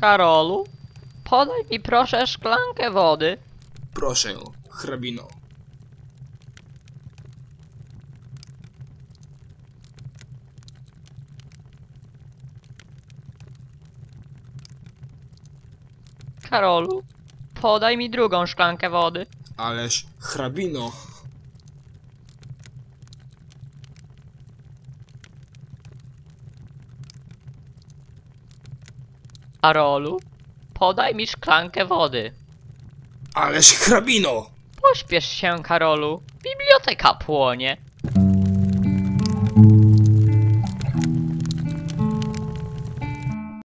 Karolu, podaj mi proszę szklankę wody. Proszę, hrabino. Karolu, podaj mi drugą szklankę wody. Ależ, hrabino. Karolu, podaj mi szklankę wody. Ależ, hrabino. Pośpiesz się, Karolu. Biblioteka płonie.